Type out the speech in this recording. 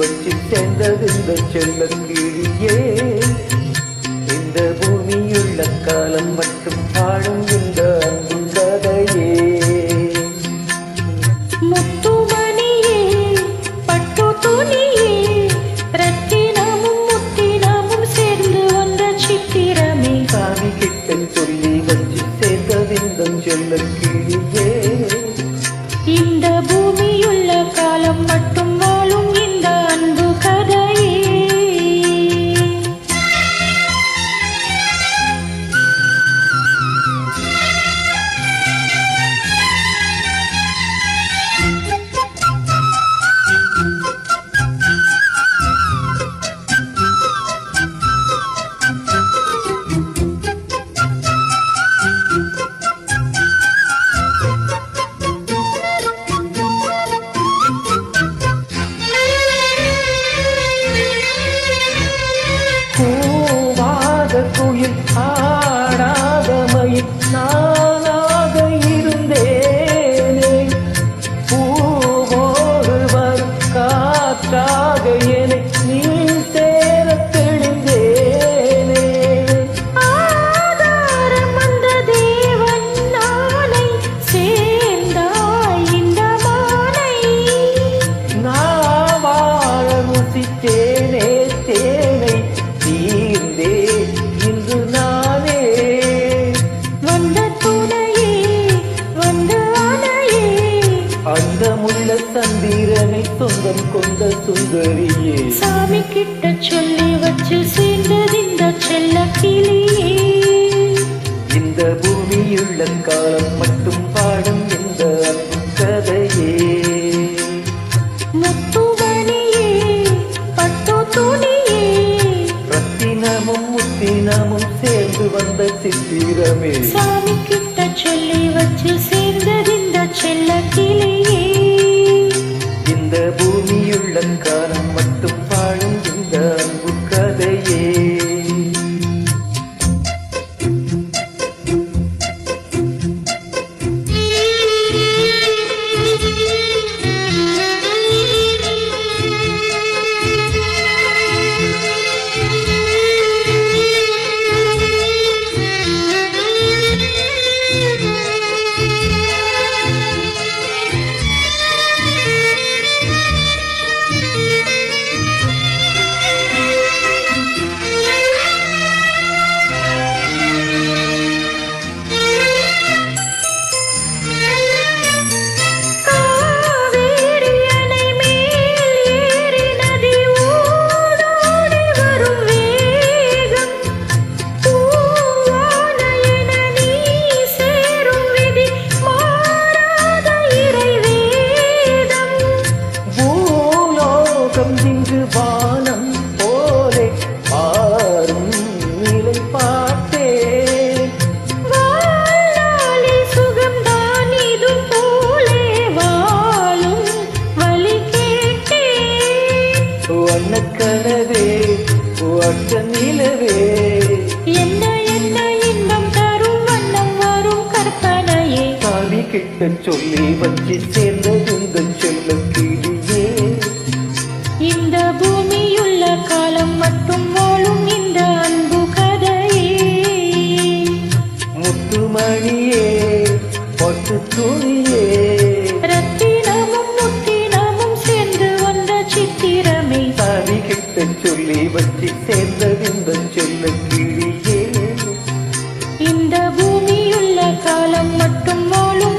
வச்சு சேர்ந்தது இந்த செல்ல கிளியே. இந்த பூமியுள்ள காலம் மட்டும் வாழும் இந்த அன்பு கதையே. சொல்லி வச்சு சேர்ந்தது இந்த செல்ல கிளியே. சொந்தம் கொண்ட சுந்தரியே. சாமி கிட்ட சொல்லி வச்சு சேர்ந்தது இந்த செல்ல கிளியே. இந்த பூமியுள்ள காலம் மட்டும் பாடும் இந்த கதையே. முத்துமணியே பட்டு துணியே. ரத்தினமும் முத்தினமும் சேர்ந்து வந்த சித்திரமே. சாமி கிட்ட சொல்லி வச்சு சேர்ந்தது வண்ணக்கனவே வட்ட நிலவே. என்ன என்ன இன்பம் தரும் வண்ணம் வரும் கற்பனையே. சாமி கிட்ட சொல்லி வச்சு சேர்ந்தது இந்த செல்ல கிளியே. இந்த பூமியுள்ள காலம் மட்டும் வாழும்